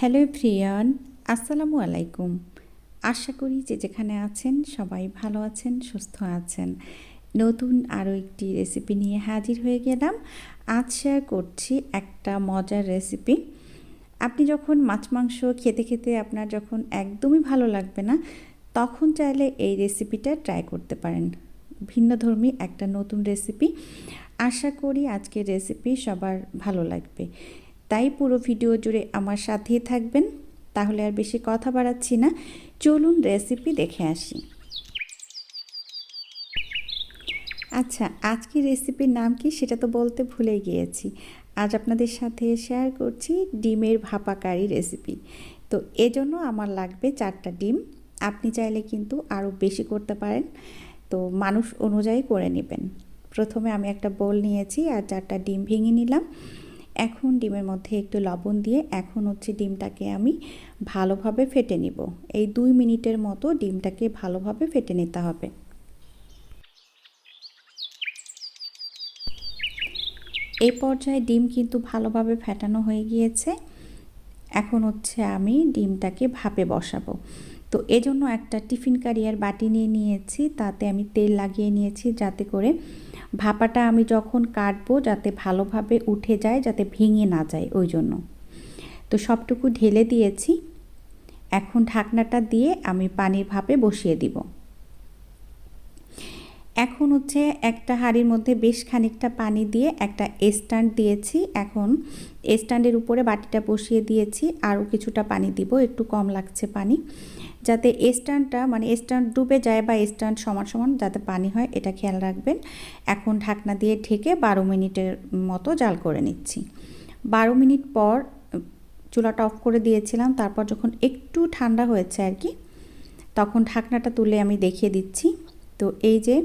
Hello Priyan, আসসালামু আলাইকুম। আশা করি যে যেখানে আছেন সবাই ভালো আছেন, সুস্থ আছেন। নতুন আরও একটি রেসিপি নিয়ে হাজির হয়ে গেলাম। আজ শেয়ার করছি একটা মজার রেসিপি আপনি যখন মাছ মাংস খেতে খেতে আপনার যখন একদমই ভালো লাগবে না, তখন চাইলে এই রেসিপিটা ট্রাই করতে পারেন। ভিন্নধর্মী একটা নতুন রেসিপি আশা করি আজকের রেসিপি সবার ভালো লাগবে। তাই পুরো ভিডিও জুড়ে আমার সাথেই থাকবেন। তাহলে আর বেশি কথা বাড়াচ্ছি না। চলুন রেসিপি দেখে আসি। আচ্ছা আজকের রেসিপির নাম কি সেটা তো বলতে ভুলে গিয়েছি। আজ আপনাদের সাথে শেয়ার করছি ডিমের ভাপা কারি রেসিপি তো এজন্য আমার লাগবে চারটা ডিম। আপনি চাইলে কিন্তু আরও বেশি করতে পারেন। তো মানুষ অনুযায়ী করে নেবেন। প্রথমে আমি একটা বোল নিয়েছি আর চারটা ডিম ভেঙে নিলাম। এখন ডিমের মধ্যে একটু লবণ দিয়ে এখন হচ্ছে ডিমটাকে আমি ভালোভাবে ফেটে নিব। এই দুই মিনিটের মতো ডিমটাকে ভালোভাবে ফেটে নিতে হবে। এই পর্যায়ে ডিম কিন্তু ভালোভাবে ফেটানো হয়ে গিয়েছে। এখন হচ্ছে আমি ডিমটাকে ভাপে বসাবো। তো এজন্য একটা টিফিন কারিয়ার বাটি নিয়ে নিয়েছি, তাতে আমি তেল লাগিয়ে নিয়েছি যাতে করে ভাপাটা আমি যখন কাটবো যাতে ভালোভাবে উঠে যায়, যাতে ভেঙে না যায় ওই জন্য। তো সবটুকু ঢেলে দিয়েছি। এখন ঢাকনাটা দিয়ে আমি পানির ভাপে বসিয়ে দিব। এখন হচ্ছে একটা হাঁড়ির মধ্যে বেশ খানিকটা পানি দিয়ে একটা স্ট্যান্ড দিয়েছি। এখন স্ট্যান্ডের উপরে বাটিটা বসিয়ে দিয়েছি। আরও কিছুটা পানি দিব, একটু কম লাগছে পানি। যাতে স্ট্যান্ডটা মানে স্ট্যান্ড ডুবে যায় বা স্ট্যান্ড সমান সমান যাতে পানি হয়, এটা খেয়াল রাখবেন। এখন ঢাকনা দিয়ে ঢেকে বারো মিনিটের মতো জাল করে নিচ্ছি। বারো মিনিট পর চুলাটা অফ করে দিয়েছিলাম, তারপর যখন একটু ঠান্ডা হয়েছে আর কি, তখন ঢাকনাটা তুলে আমি দেখিয়ে দিচ্ছি। তো এই যে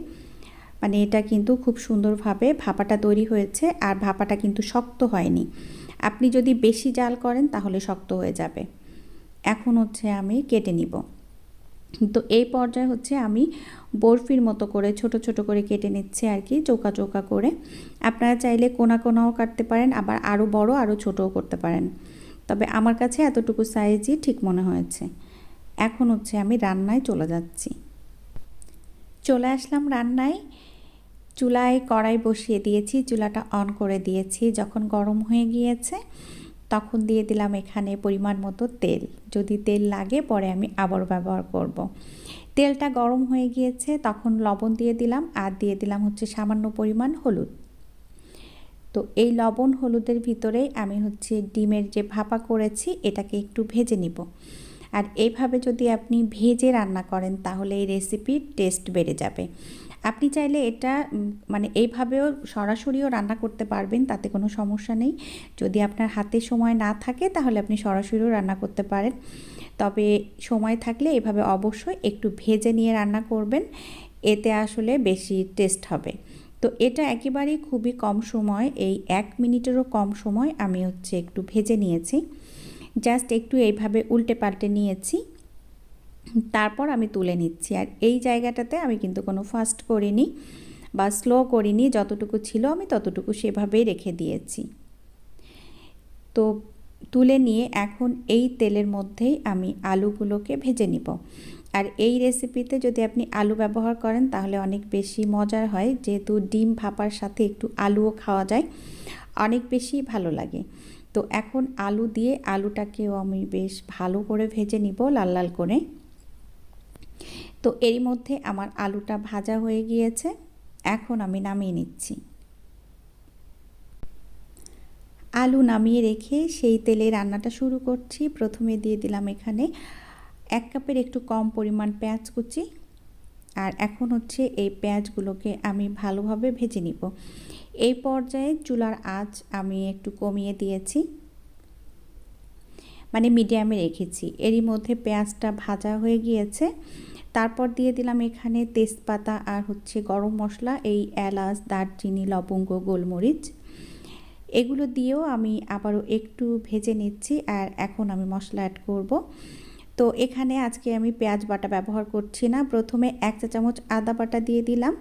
মানে এটা কিন্তু খুব সুন্দরভাবে ভাপাটা তৈরি হয়েছে আর ভাপাটা কিন্তু শক্ত হয়নি। আপনি যদি বেশি জাল করেন তাহলে শক্ত হয়ে যাবে। এখন হচ্ছে আমি কেটে নিব। তো এই পর্যায়ে হচ্ছে আমি বরফির মতো করে ছোট ছোট করে কেটে নিচ্ছে আর কি, চোকা চোকা করে। আপনারা চাইলে কোনা কোনাও কাটতে পারেন, আবার আরও বড় আরও ছোটও করতে পারেন। তবে আমার কাছে এতটুকু সাইজই ঠিক মনে হয়েছে। এখন হচ্ছে আমি রান্নায় চলে যাচ্ছি। চলে আসলাম রান্নায়। চুলায় কড়াই বসিয়ে দিয়েছি, চুলাটা অন করে দিয়েছি। যখন গরম হয়ে গিয়েছে তখন দিয়ে দিলাম এখানে পরিমাণ মতো তেল। যদি তেল লাগে, পরে আমি আবার ব্যবহার করব। তেলটা গরম হয়ে গিয়েছে, তখন লবণ দিয়ে দিলাম, আর দিয়ে দিলাম হচ্ছে সামান্য পরিমাণ হলুদ। তো এই লবণ হলুদের ভিতরেই আমি হচ্ছে ডিমের যে ভাপা করেছি, এটাকে একটু ভেজে নিব। আর এইভাবে যদি আপনি ভেজে রান্না করেন, তাহলে এই রেসিপির টেস্ট বেড়ে যাবে। আপনি চাইলে এটা মানে এইভাবেও সরাসরিও রান্না করতে পারবেন, তাতে কোনো সমস্যা নেই। যদি আপনার হাতে সময় না থাকে, তাহলে আপনি সরাসরিও রান্না করতে পারেন। তবে সময় থাকলে এভাবে অবশ্যই একটু ভেজে নিয়ে রান্না করবেন, এতে আসলে বেশি টেস্ট হবে। তো এটা একেবারেই খুবই কম সময়, এই এক মিনিটেরও কম সময় আমি হচ্ছে একটু ভেজে নিয়েছি। জাস্ট একটু এইভাবে উল্টে পাল্টে নিয়েছি। তারপর আমি তুলে নিচ্ছি। আর এই জায়গাটাতে আমি কিন্তু কোনো ফাস্ট করিনি বা স্লো করিনি, যতটুকু ছিল আমি ততটুকু সেভাবেই রেখে দিয়েছি। তো তুলে নিয়ে এখন এই তেলের মধ্যেই আমি আলুগুলোকে ভেজে নিব। আর এই রেসিপিতে যদি আপনি আলু ব্যবহার করেন তাহলে অনেক বেশি মজার হয়, যেহেতু ডিম ভাপার সাথে একটু আলুও খাওয়া যায়, অনেক বেশি ভালো লাগে। তো এখন আলু দিয়ে আলুটাকেও আমি বেশ ভালো করে ভেজে নিব লাল লাল করে। তো এরই মধ্যে আমার আলুটা ভাজা হয়ে গিয়েছে। এখন আমি নামিয়ে নিচ্ছি। আলু নামিয়ে রেখে সেই তেলে রান্নাটা শুরু করছি। প্রথমে দিয়ে দিলাম এখানে এক কাপের একটু কম পরিমাণ পেঁয়াজ কুচি। আর এখন হচ্ছে এই পেঁয়াজগুলোকে আমি ভালোভাবে ভেজে নিব। এই পর্যায়ে চুলার আঁচ আমি একটু কমিয়ে দিয়েছি। মানে মিডিয়ামে রেখেছি। এরই মধ্যে পেঁয়াজটা ভাজা হয়ে গিয়েছে। তারপর দিয়ে দিলাম এখানে তেজপাতা আর হচ্ছে গরম মশলা, এই এলাচ, দারচিনি, লবঙ্গ, গোলমরিচ। এগুলো দিয়েও আমি আবারও একটু ভেজে নিচ্ছি আর এখন আমি মশলা অ্যাড করব। তো এখানে আজকে আমি পেঁয়াজ বাটা ব্যবহার করছি না। প্রথমে এক চা চামচ আদা বাটা দিয়ে দিলাম।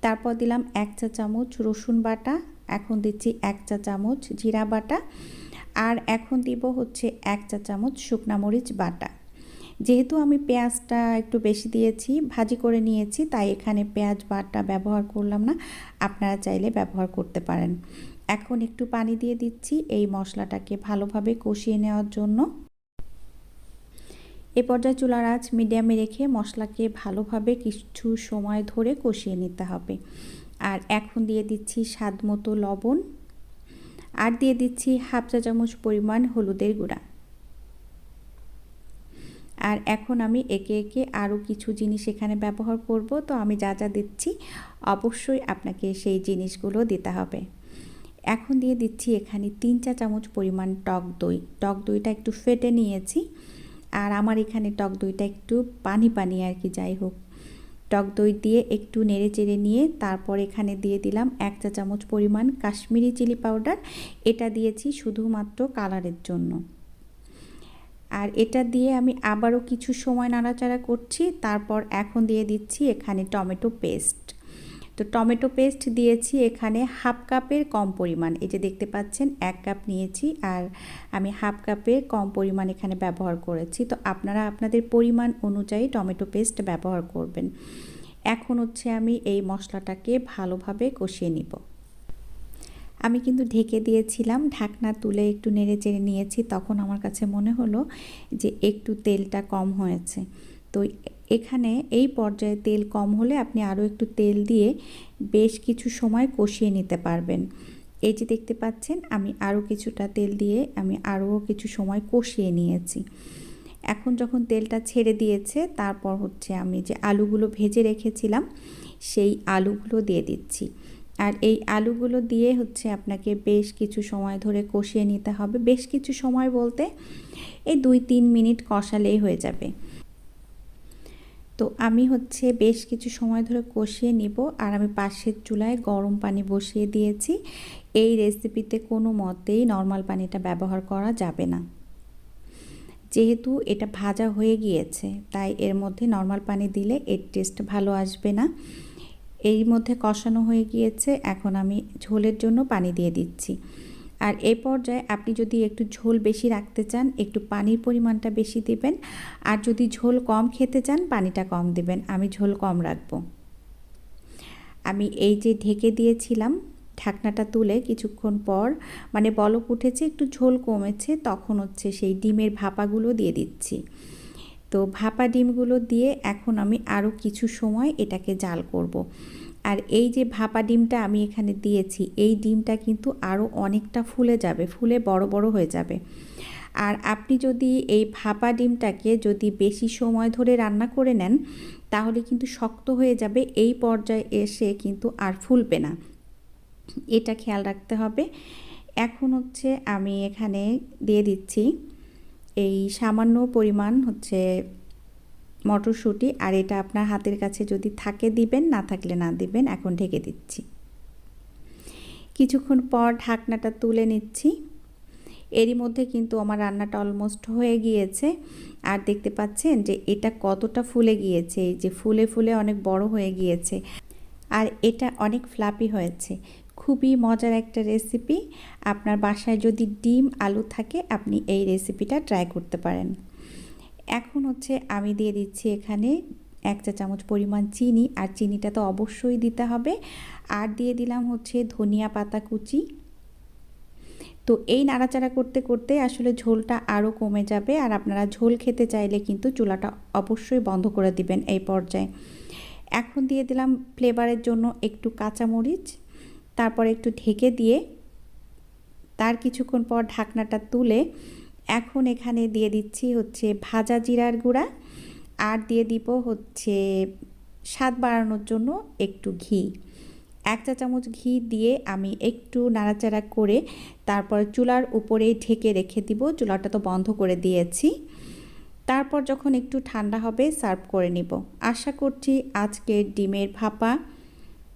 তারপর দিলাম এক চা চামচ রসুন বাটা। এখন দিচ্ছি এক চা চামচ জিরা বাটা। আর এখন দিব হচ্ছে এক চা চামচ শুকনা মরিচ বাটা। যেহেতু আমি পেঁয়াজটা একটু বেশি দিয়েছি, ভাজি করে নিয়েছি, তাই এখানে পেঁয়াজ বাটা ব্যবহার করলাম না। আপনারা চাইলে ব্যবহার করতে পারেন। এখন একটু পানি দিয়ে দিচ্ছি এই মশলাটাকে ভালোভাবে কষিয়ে নেওয়ার জন্য। এ পর্যায়ে চুলার আঁচ মিডিয়ামে রেখে মশলাকে ভালোভাবে কিছু সময় ধরে কষিয়ে নিতে হবে। আর এখন দিয়ে দিচ্ছি স্বাদ মতো লবণ। আর দিয়ে দিচ্ছি হাফ চা চামচ পরিমাণ হলুদের গুঁড়া। আর এখন আমি একে একে আরও কিছু জিনিস এখানে ব্যবহার করব। তো আমি যা যা দিচ্ছি, অবশ্যই আপনাকে সেই জিনিসগুলো দিতে হবে। এখন দিয়ে দিচ্ছি এখানে তিন চা চামচ পরিমাণ টক দই। টক দইটা একটু ফেটে নিয়েছি আর আমার এখানে টক দইটা একটু পানি পানি আর কি, যাই হোক। টক দই দিয়ে একটু নেড়ে চেড়ে নিয়ে তারপর এখানে দিয়ে দিলাম এক চা চামচ পরিমাণ কাশ্মীরি চিলি পাউডার। এটা দিয়েছি শুধুমাত্র কালারের জন্য। আর এটা দিয়ে আমি আবারও কিছু সময় নাড়াচাড়া করছি, তারপর এখন দিয়ে দিচ্ছি এখানে টমেটো পেস্ট। তো টমেটো পেস্ট দিয়েছি এখানে হাফ কাপের কম পরিমাণ, এই যে দেখতে পাচ্ছেন এক কাপ নিয়েছি আর আমি হাফ কাপের কম পরিমাণ এখানে ব্যবহার করেছি। তো আপনারা আপনাদের পরিমাণ অনুযায়ী টমেটো পেস্ট ব্যবহার করবেন। এখন হচ্ছে আমি এই মশলাটাকে ভালোভাবে কষিয়ে নিব। আমি কিন্তু ঢেকে দিয়েছিলাম, ঢাকনা তুলে একটু নেড়ে চেড়ে নিয়েছি, তখন আমার কাছে মনে হলো যে একটু তেলটা কম হয়েছে। তো এখানে এই পর্যায়ে তেল কম হলে আপনি আরও একটু তেল দিয়ে বেশ কিছু সময় কষিয়ে নিতে পারবেন। এই যে দেখতে পাচ্ছেন, আমি আরও কিছুটা তেল দিয়ে আমি আরও কিছু সময় কষিয়ে নিয়েছি। এখন যখন তেলটা ছেড়ে দিয়েছে, তারপর হচ্ছে আমি যে আলুগুলো ভেজে রেখেছিলাম, সেই আলুগুলো দিয়ে দিচ্ছি। আর এই আলুগুলো দিয়ে হচ্ছে আপনাকে বেশ কিছু সময় ধরে কষিয়ে নিতে হবে। বেশ কিছু সময় বলতে এই দুই তিন মিনিট কষালেই হয়ে যাবে। তো আমি হচ্ছে বেশ কিছু সময় ধরে কষিয়ে নিব আর আমি পাশের চুলায় গরম পানি বসিয়ে দিয়েছি। এই রেসিপিতে কোনো মতেই নর্মাল পানিটা ব্যবহার করা যাবে না। যেহেতু এটা ভাজা হয়ে গিয়েছে, তাই এর মধ্যে নর্মাল পানি দিলে এর টেস্ট ভালো আসবে না। এর মধ্যে কষানো হয়ে গিয়েছে, এখন আমি ঝোলের জন্য পানি দিয়ে দিচ্ছি। আর এই পর্যায়ে আপনি যদি একটু ঝোল বেশি রাখতে চান, একটু পানির পরিমাণটা বেশি দিবেন। আর যদি ঝোল কম খেতে চান, পানিটা কম দিবেন। আমি ঝোল কম রাখব। আমি এই যে ঢেকে দিয়েছিলাম ঢাকনাটা তুলে কিছুক্ষণ পর মানে বলক উঠেছে, একটু ঝোল কমেছে, তখন হচ্ছে সেই ডিমের ভাপাগুলো দিয়ে দিচ্ছি। তো ভাপা ডিমগুলো দিয়ে এখন আমি আরও কিছু সময় এটাকে জাল করব। আর এই যে ভাপা ডিমটা আমি এখানে দিয়েছি, এই ডিমটা কিন্তু আরও অনেকটা ফুলে যাবে, ফুলে বড় বড় হয়ে যাবে। আর আপনি যদি এই ভাপা ডিমটাকে যদি বেশি সময় ধরে রান্না করে নেন, তাহলে কিন্তু শক্ত হয়ে যাবে, এই পর্যায়ে এসে কিন্তু আর ফুলবে না। এটা খেয়াল রাখতে হবে। এখন হচ্ছে আমি এখানে দিয়ে দিচ্ছি এই সামান্য পরিমাণ হচ্ছে মটরশুঁটি আর এটা আপনার হাতের কাছে যদি থাকে দিবেন, না থাকলে না দিবেন, এখন ঢেকে দিচ্ছি। কিছুক্ষণ পর ঢাকনাটা তুলে নিচ্ছি। এরই মধ্যে কিন্তু আমার রান্নাটা অলমোস্ট হয়ে গিয়েছে। আর দেখতে পাচ্ছেন যে এটা কতটা ফুলে গিয়েছে, এই যে ফুলে ফুলে অনেক বড় হয়ে গিয়েছে। আর এটা অনেক ফ্লাপি হয়েছে। খুবই মজার একটা রেসিপি আপনার বাসায় যদি ডিম, আলু থাকে, আপনি এই রেসিপিটা ট্রাই করতে পারেন। এখন হচ্ছে আমি দিয়ে দিচ্ছি এখানে এক চা চামচ পরিমাণ চিনি, আর চিনিটা তো অবশ্যই দিতে হবে। আর দিয়ে দিলাম হচ্ছে ধনিয়া পাতা কুচি। তো এই নাড়াচাড়া করতে করতে আসলে ঝোলটা আরও কমে যাবে, আর আপনারা ঝোল খেতে চাইলে কিন্তু চুলাটা অবশ্যই বন্ধ করে দিবেন এই পর্যায়ে। এখন দিয়ে দিলাম ফ্লেভারের জন্য একটু কাঁচামরিচ। তারপর একটু ঢেকে দিয়ে তার কিছুক্ষণ পর ঢাকনাটা তুলে এখন এখানে দিয়ে দিচ্ছি হচ্ছে ভাজা জিরার গুঁড়া আর দিয়ে দিব হচ্ছে স্বাদ বাড়ানোর জন্য একটু ঘি। এক চা চামচ ঘি দিয়ে আমি একটু নাড়াচাড়া করে তারপর চুলার উপরে ঢেকে রেখে দিব। চুলাটা তো বন্ধ করে দিয়েছি। তারপর যখন একটু ঠান্ডা হবে, সার্ভ করে নিব। আশা করছি আজকের ডিমের ভাপা